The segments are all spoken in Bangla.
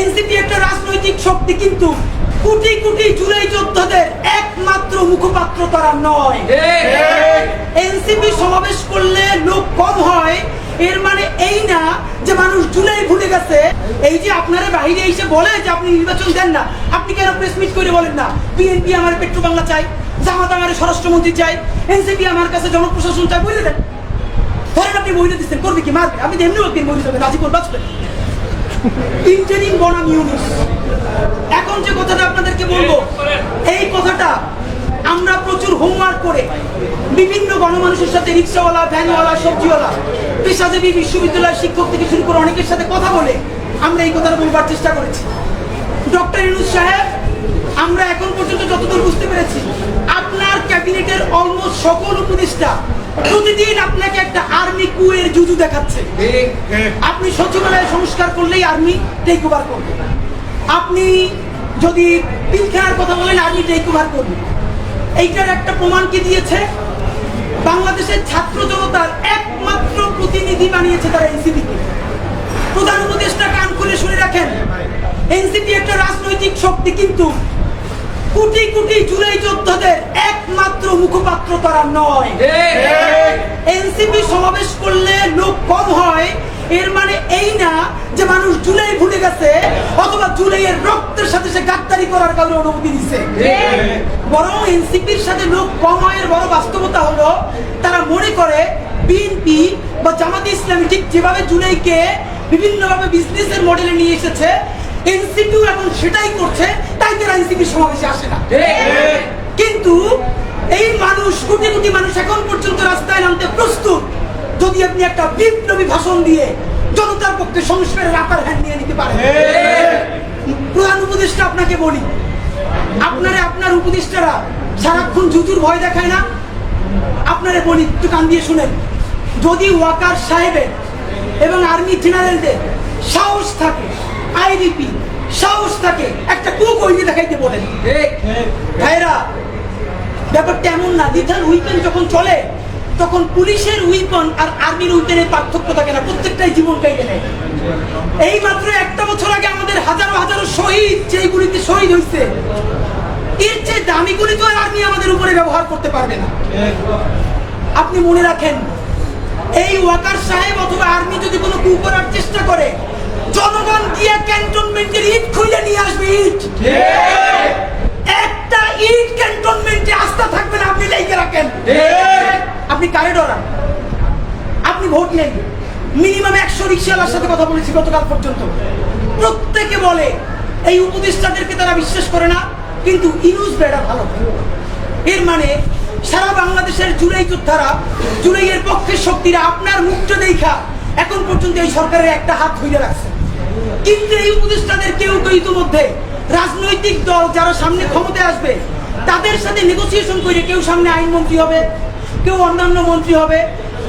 এনসিপি একটা রাজনৈতিক শক্তি কিন্তু কোটি কোটি জুলাই যোদ্ধাদের একমাত্র মুখপাত্র তারা নয়। এনসিপি সমাবেশ করলে লোক কম হয়, এর মানে এই না যে মানুষ জুলাই ভুলে গেছে। এই যে আপনারা বাইরে এসে বলে যে আপনি নির্বাচন দেন না, আপনি কেন প্রেস মিট করে বলেন না? বিএনপি আমার পেট্রো বাংলা চাই, জামাত আমার স্বরাষ্ট্রমন্ত্রী চাই, এনসিপি আমার কাছে জনপ্রশাসন চাই, বলে দেন। ধরেন আপনি বইটা দিচ্ছেন, করবে কি? মারবে। আপনি এমনি একদিন বই দেবেন রাজিপুর বাঁচবেন ইঞ্জিনিয়ারিং বনাম ইউনিস। এখন যে কথাটা আপনাদেরকে বলব, এই কথাটা আমরা প্রচুর হোমওয়ার্ক করে বিভিন্ন গণমানুষের সাথে রিক্সাওয়ালা, ভ্যানওয়ালা, সবজিওয়ালা, পেশাজীবী বিশ্ববিদ্যালয়ের শিক্ষক থেকে শুরু করে অনেকের সাথে কথা বলে আমরা এই কথাটা বলবার চেষ্টা করেছি। ডক্টর ইউনুস সাহেব, আমরা এখন পর্যন্ত যতদূর বুঝতে পেরেছি, আপনার ক্যাবিনেটের অলমোস্ট সকল উপদেষ্টা প্রতিদিন আপনাকে একটা আর্মি কুয়ের জুজু দেখাচ্ছে। আপনি সচিবালয় সংস্কার করলেই আর্মি টেক ওভার করবে। আপনি যদি পিলখানার কথা বলেন আর্মি টেক ওভার করবে। এইটার একটা প্রমাণ কি দিয়েছে? বাংলাদেশের ছাত্র জনতার একমাত্র প্রতিনিধি বানিয়েছে তারা এনসিপিকে প্রধান উপদেষ্টা কান খুলে শুনে রাখেন এনসিপি একটা রাজনৈতিক শক্তি কিন্তু কোটি কোটি জুলাই যোদ্ধাদের একমাত্র মুখপাত্র তারা নয়। এনসিপি সমাবেশ করলে লোক কম হয় এর মানে এই না যে মানুষ জুলাই ভুলে গেছে অথবা জুলাইয়ের রক্তের সাথে সে গাদ্দারি করার কারণে অনুমতি দিচ্ছে বরং এনসিপির সাথে লোক কম হয় এর বড় বাস্তবতা হলো তারা মনে করে বিএনপি বা জামাতে ইসলামী ঠিক যেভাবে জুলাইকে বিভিন্নভাবে বিজনেসের মডেলে নিয়ে এসেছে এনসিপিও এখন সেটাই করছে তারা এনসিপির সমাবেশে আসে না। কিন্তু এই মানুষ কোটি কোটি মানুষ এখন পর্যন্ত রাস্তায় নামতে প্রস্তুত। যদি আপনি একটা বিপ্লবী ভাষণ দিয়ে জনতার পক্ষে সংস্কারের আকার হ্যান্ড নিয়ে নিতে পারেন। প্রধান উপদেষ্টা আপনাকে বলি আপনারা আপনার উপদেষ্টারা সারাক্ষণ জুজুর ভয় দেখায় না? আপনারা বলি একটু কান দিয়ে শুনেন। যদি ওয়াকার সাহেবের এবং আর্মি জেনারেলদের সাহস থাকে আইডিপি সাহস থাকে একটা কু কইলে দেখাইতে বলেন। ভাইরা ব্যাপারটা এমন না লিথাল উইপেন যখন চলে তখন পুলিশের উইপন আর আর্মির উইপেনের পার্থক্য থাকে না প্রত্যেকটাই জীবন কাইতে নেয়। এই মাত্র একটা বছর আগে আমাদের হাজারো হাজারো শহীদ যেই গুলিতে শহীদ হয়েছে এর চেয়ে দামি গুলি তো আর্মি আমাদের উপরে ব্যবহার করতে পারবে না। আপনি মনে রাখেন এই ওয়াকার সাহেব অথবা আর্মি যদি কোনো কু করার চেষ্টা করে জনগণ গিয়ে ক্যান্টনমেন্টের ইট খুলে নিয়ে আসবে ইট। একটা ইট ক্যান্টনমেন্টে আস্থা থাকবে না আপনি লেগে রাখেন। আপনি কারে ডরান আপনি ভোট নেন মিনিমাম একশো রিক্সাওয়ালার সাথে কথা বলেছি গতকাল পর্যন্ত। প্রত্যেকে বলে এই উপদেষ্টাদেরকে তারা বিশ্বাস করে না কিন্তু ইউজ বেড়া ভালো। এর মানে সারা বাংলাদেশের জুলাই যোদ্ধারা জুলাইয়ের পক্ষের শক্তিরা আপনার মুক্ত দেখা এখন পর্যন্ত এই সরকারের একটা হাত ধরে রাখছে। কিন্তু এই উপদেষ্টাদের কেউ কেউ ইতিমধ্যে রাজনৈতিক দল যারা সামনে ক্ষমতায় আসবে তাদের সাথে নেগোসিয়েশন করে কেউ সামনে আইনমন্ত্রী হবে কেউ অন্যান্য মন্ত্রী হবে।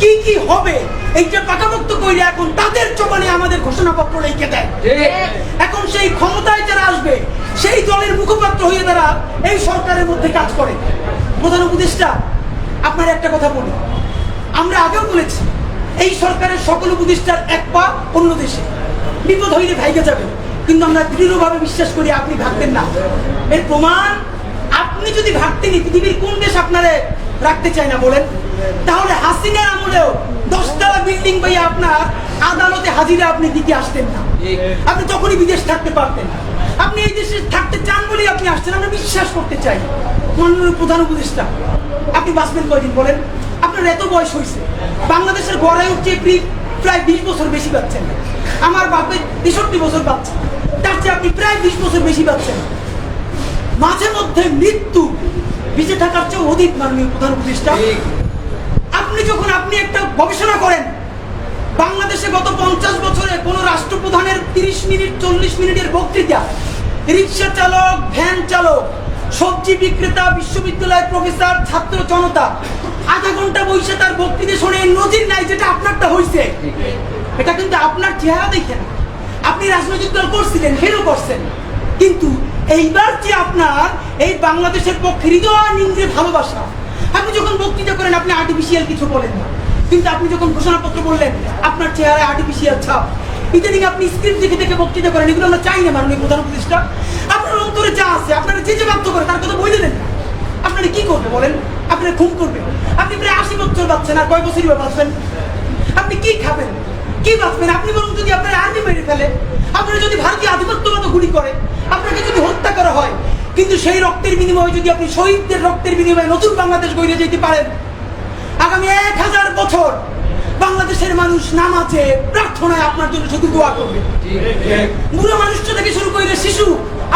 কি কি হবে এইটা পাকাপোক্ত করে এখন তাদের চোপানে আমাদের ঘোষণাপত্র লিখে দেয়। এখন সেই ক্ষমতায় যারা আসবে সেই দলের মুখপাত্র হয়ে তারা এই সরকারের মধ্যে কাজ করে। প্রধান উপদেষ্টা আপনার একটা কথা বলি। আমরা আগেও বলেছি এই সরকারের সকল উপদেষ্টার এক পা অন্য দেশে। বিপদ হইলে ভাইকে যাবে। কিন্তু আমরা দৃঢ়ভাবে বিশ্বাস করি আপনি ভাবতেন না। এর প্রমাণ, আপনি যদি ভাবতেন পৃথিবীর কোন দেশ আপনারে রাখতে চায় না বলেন? তাহলে হাসিনার আমলেও দশতলা বিল্ডিং পাইয়া আপনার আদালতে হাজিরা আপনি দিতে আসতেন না। আপনি তখনই বিদেশ থাকতে পারতেন আপনি এই দেশে থাকতে চান বলেই আপনি আসছেন, আমরা বিশ্বাস করতে চাই। মাননীয় প্রধান উপদেষ্টা, আপনি বাঁচবেন কয়দিন বলেন? আপনার এত বয়স হয়েছে বাংলাদেশের গড়ায় উঠছে প্রায় বিশ বছর বেশি পাচ্ছেন। আমার বাপের তেষট্টি বছর পাচ্ছে তার চেয়ে আপনি প্রায় বিশ বছর বেশি পাচ্ছেন মাঝে মধ্যে মৃত্যু বেঁচে থাকার চেয়ে অধিক মাননীয় প্রধান উপদেষ্টা। আপনি যখন আপনি একটা গবেষণা করেন বাংলাদেশে গত পঞ্চাশ বছরে কোন রাষ্ট্রপ্রধানের তিরিশ মিনিট চল্লিশ মিনিটের বক্তৃতা রিক্সা চালক ভ্যান চালক সবজি বিক্রেতা বিশ্ববিদ্যালয়ের প্রফেসর ছাত্র জনতা আধা ঘণ্টা বসে তার বক্তৃতা শুনে নজির নাই যেটা আপনারটা হয়েছে এটা কিন্তু আপনার চেহারা দেখে আপনি রাজনৈতিক দল করছিলেন, হেরো করছেন। কিন্তু এইবার যে আপনার এই বাংলাদেশের পক্ষে হৃদয় নিন্দ্রে ভালোবাসা, আপনি যখন বক্তৃতা করেন, আপনি আর্টিফিশিয়াল কিছু বলেন না। কিন্তু আপনি যখন ঘোষণাপত্র বললেন, আপনার চেহারায় আর্টিফিশিয়াল ছাপ। ইদানিং আপনি স্ক্রিপ্ট দেখে দেখে বক্তৃতা করেন, এগুলো আমরা চাই না মাননীয় প্রধান উপদেষ্টা। আপনার অন্তরে যা আছে, আপনারা যে যে বাধ্য করে তার কথা বই দেন না। আপনারা কি করবে বলেন? আপনারা খুন করবে। আপনি প্রায় আশি বছর বাঁচছেন, আর কয় বছরই বাঁচবেন? আপনি কি খাবেন? কি বাঁচবেন আপনি বরং যদি আপনার আর্মি মেরে ফেলে আপনারা যদি ভারতীয় আধিপত্যবাদ গুলি করে আপনাকে যদি হত্যা করা হয়, কিন্তু সেই রক্তের বিনিময়ে যদি আপনি শহীদদের রক্তের বিনিময়ে নতুন বাংলাদেশ গড়ে যেতে পারেন, আগামী এক হাজার বছর বাংলাদেশের মানুষ নামাজে প্রার্থনায় আপনার জন্য শুধু দোয়া করবে। বুড়ো মানুষটা থেকে শুরু করে শিশু,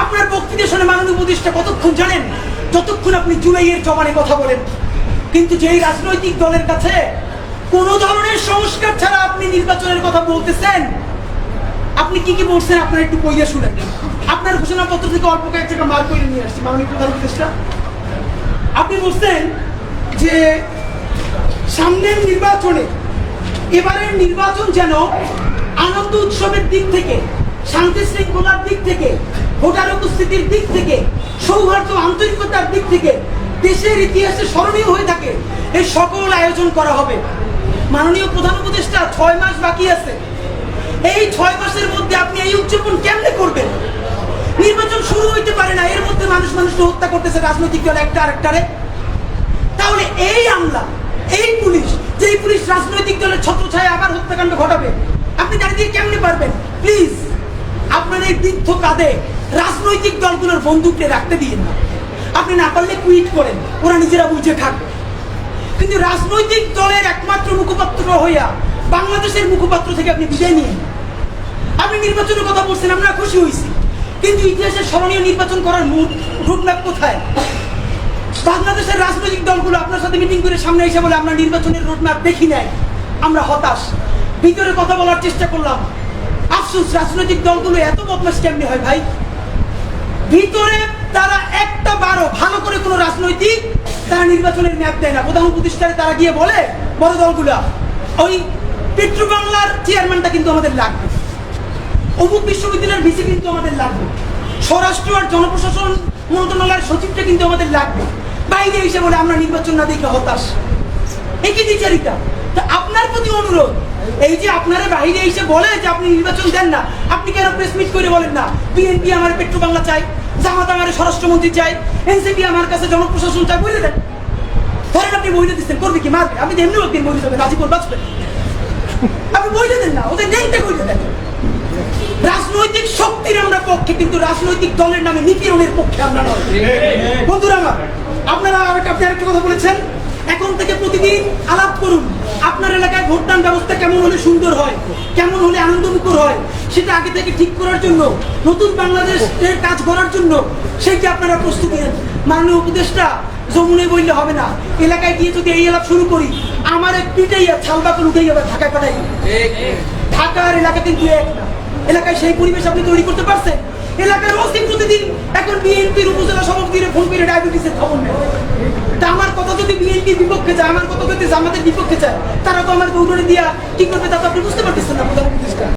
আপনার বক্তৃতা শুনে মাননীয় উপদেষ্টা কতক্ষণ জানেন? যতক্ষণ আপনি জুলাইয়ের জমানে কথা বলেন। কিন্তু যেই রাজনৈতিক দলের কাছে কোন ধরনের সংস্কার ছাড়া আপনি নির্বাচনের কথা বলতেছেন? আপনি কি কি বলছেন? আপনার একটু বইয়া শুনেন। আপনার ঘোষণাপত্র থেকে অল্প কয়েক টাকা মার করে নিয়ে আসছি, মাননীয় প্রধান উপদেষ্টা। আপনি বলছেন যে সামনের নির্বাচনে এবারের নির্বাচন যেন আনন্দ উৎসবের দিক থেকে, শান্তি শৃঙ্খলার দিক থেকে, ভোটার উপস্থিতির দিক থেকে, সৌহার্দ্য আন্তরিকতার দিক থেকে দেশের ইতিহাসে স্মরণীয় হয়ে থাকে। এই সকল আয়োজন করা হবে। মাননীয় প্রধান উপদেষ্টা, ছয় মাস বাকি আছে। এই ছয় মাসের মধ্যে আপনি এই উদযাপন কেমনে করবেন? নির্বাচন শুরু হইতে পারে না, এর মধ্যে মানুষ মানুষকে হত্যা করতেছে, রাজনৈতিক দল একটা আরেকটারে তাহলে এই আমলা, এই পুলিশ, যেই পুলিশ রাজনৈতিক দলের ছত্রছায়া আবার হত্যাকাণ্ড ঘটাবে, আপনি দাঁড়িয়ে দিয়ে কেমনে পারবেন? প্লিজ আপনার এই বৃদ্ধ কাঁধে রাজনৈতিক দলগুলোর বন্দুককে রাখতে দিয়েন না। আপনি না পারলে কুইট করেন, ওরা নিজেরা বুঝে খাক কিন্তু রাজনৈতিক দলের একমাত্র মুখপাত্র হইয়া বাংলাদেশের মুখপাত্র থেকে আপনি বিদায় নিয়ে। আপনি নির্বাচনের কথা বলছেন, আমরা খুশি হয়েছি কিন্তু ইতিহাসের স্মরণীয় নির্বাচন করার মূল রোডম্যাপ কোথায়? বাংলাদেশের রাজনৈতিক দলগুলো আপনার সাথে মিটিং করে সামনে এসে বলে, আমরা নির্বাচনের রোডম্যাপ দেখি নাই, আমরা হতাশ। ভিতরে কথা বলার চেষ্টা করলাম। আফসোস, রাজনৈতিক দলগুলো এত বদমাস কেমনি হয় ভাই? ভিতরে তারা একটা বারো ভালো করে কোনো রাজনৈতিক তারা নির্বাচনের ম্যাপ দেয় না। প্রধান প্রতিষ্ঠানে তারা গিয়ে বলে, বড় দলগুলা, ওই পেট্রো বাংলার চেয়ারম্যানটা কিন্তু আমাদের লাগবে। অমুক বিশ্ববিদ্যালয়ের ভিসি কিন্তু আমাদের লাগবে। স্বরাষ্ট্র আর জনপ্রশাসন মন্ত্রণালয়ের সচিবটা কিন্তু আমাদের লাগবে। বাইরে এসে বলে, আমরা নির্বাচন না দেখলে হতাশ। একই দ্বিচারিতা তা আপনার প্রতি অনুরোধ, এই যে আপনারা বাইরে এসে বলে যে আপনি নির্বাচন দেন না, আপনি কেন প্রেস মিট করে বলেন না? বিএনপি আমার পেট্রো বাংলা চাই। জামাত আমার স্বরাষ্ট্রমন্ত্রী চাই, এনসিপি আমার কাছে জনপ্রশাসন চাই দেন ধরেন আপনি দিচ্ছেন, করবে কি, মারবে? তো এমনি আপনি দেন না, ওদের বইলে দেন। রাজনৈতিক শক্তির আমরা পক্ষে, কিন্তু রাজনৈতিক দলের নামে নিপীড়নের পক্ষে আমরা নয়। বন্ধুরা আমার, আপনারা আপনি আরেকটা কথা বলেছেন? এখন থেকে প্রতিদিন আলাপ করুন, আপনার এলাকায় ভোটদান ব্যবস্থা কেমন হলে সুন্দর হয়, কেমন হলে আনন্দমুখর হয় সেটা আগে থেকে ঠিক করার জন্য, নতুন বাংলাদেশের কাজ করার জন্য সেইটা আপনারা প্রস্তুতি নেন। মাননীয় উপদেষ্টা যমুনে বললে হবে না, এলাকায় গিয়ে যদি এই এলাকা শুরু করি, আমার এক পিটাইয়া ছালবাকল উঠে যাবে ঢাকায় পাঠাই। ঢাকার এলাকা কিন্তু এক না। এলাকায় সেই পরিবেশ আপনি তৈরি করতে পারছেন। এলাকার অসীম প্রতিদিন এখন বিএনপির উপজেলা সভাপতির ফোন করে ডায়াবেটিসের খবর নেয়। তা আমার কথা যদি বিএনপির বিপক্ষে যায়, আমার কথা যদি জামাতের বিপক্ষে যায়, তারা তো আমার দৌড়ে দিয়া কি করবে, তা তো আপনি বুঝতে পারতেছেন না, প্রধান উপদেষ্টা।